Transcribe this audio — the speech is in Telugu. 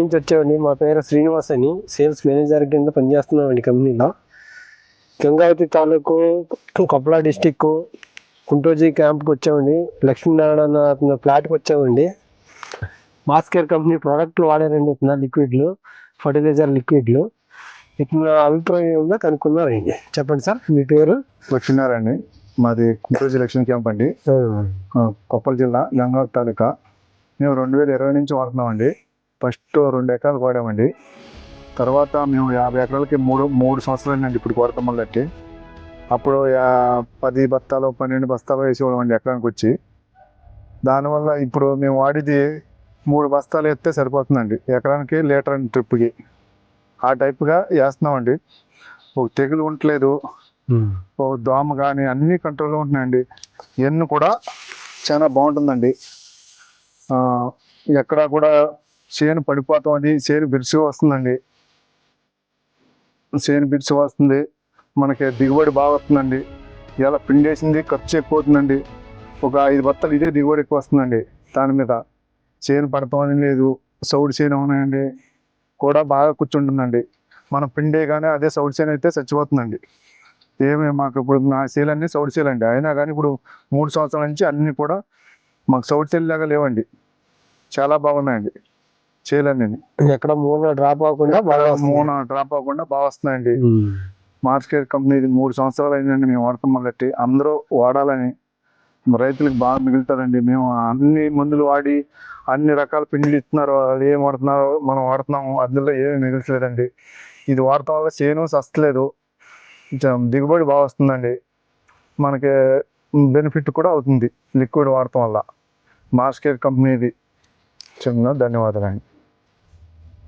నుంచి వచ్చామండి. మా పేరు శ్రీనివాస్ అని. సేల్స్ మేనేజర్ కింద పనిచేస్తున్నామండి కంపెనీలో. గంగావతి తాలూకు కొప్పల డిస్టిక్ కుంటోజీ క్యాంప్కి వచ్చామండి. లక్ష్మీనారాయణ అతని ఫ్లాట్కి వచ్చామండి. మాస్కేర్ కంపెనీ ప్రోడక్ట్లు వాడారండి. ఇతను లిక్విడ్లు ఫర్టిలైజర్ లిక్విడ్లు. ఇతను అభిప్రాయం ఉందా కనుక్కున్నారండి చెప్పండి సార్ మీ పేరు? లక్ష్మీనారాయణ మాది కుంటూరు ఎలక్షన్ క్యాంప్ అండి. కొప్పల జిల్లా గంగావతి తాలూకా. మేము రెండు వేల ఇరవై నుంచి వాడుతున్నామండి. ఫస్ట్ రెండు ఎకరాలు వాడామండి. తర్వాత మేము యాభై ఎకరాలకి మూడు మూడు సంవత్సరాలు అండి ఇప్పుడు కొరత మొదలెట్టి అప్పుడు పది బస్తాలు పన్నెండు బస్తాలు వేసేవాళ్ళం అండి ఎకరానికి వచ్చి దానివల్ల ఇప్పుడు మేము వాడేది మూడు బస్తాలు ఎత్తే సరిపోతుందండి. ఎకరానికి లీటర్ అండి ట్రిప్కి. ఆ టైప్గా వేస్తున్నామండి. ఒక తెగులు ఉండట్లేదు. ఓ దోమ కానీ అన్ని కంట్రోల్లో ఉంటున్నాయండి. ఇవన్నీ కూడా చాలా బాగుంటుందండి. ఎక్కడ కూడా చేను పడిపోతాం చేను బిరుసు వస్తుందండి. చేను బిరుసు వస్తుంది. మనకి దిగుబడి బాగా వస్తుందండి. ఇలా పిండేసింది ఖర్చు ఎక్కువ అవుతుందండి. ఒక ఐదు బత్తలు ఇదే దిగుబడి ఎక్కువ వస్తుందండి దాని మీద. చేను పడతామని లేదు. సౌడు చేను ఉన్నాయండి. కూడా బాగా కూర్చుంటుందండి. మనం పిండేగానే అదే సౌడు చేను అయితే చచ్చిపోతుందండి. ఏమే మాకు ఇప్పుడు నా సేల్ అన్ని సౌడ్ సేల్ అండి అయినా కానీ ఇప్పుడు మూడు సంవత్సరాల నుంచి అన్ని కూడా మాకు సౌడ్ సేల్ లాగా లేవండి. చాలా బాగున్నాయండి. అన్ని ఎక్కడ మూల డ్రాప్ అవ్వకుండా బాగా. మూన డ్రాప్ అవ్వకుండా బాగా వస్తున్నాయండి మార్కెట్ కంపెనీ మూడు సంవత్సరాలు అయిందండి మేము వాడతాం మొదలెట్టి అందరూ వాడాలని. రైతులకు బాగా మిగులుతుందండి మేము అన్ని మందులు వాడి అన్ని రకాల పిండిలు ఇస్తున్నారు. వాళ్ళు ఏం వాడుతున్నారో మనం వాడుతున్నాము. అందులో ఏమి మిగులుతలేదండి ఇది వాడటం వల్ల చేను సస్తలేదు. కొంచెం దిగుబడి బాగా వస్తుందండి. మనకి బెనిఫిట్ కూడా అవుతుంది. లిక్విడ్ వాడటం వల్ల. మార్కెట్ కంపెనీది చిన్న ధన్యవాదాలండి.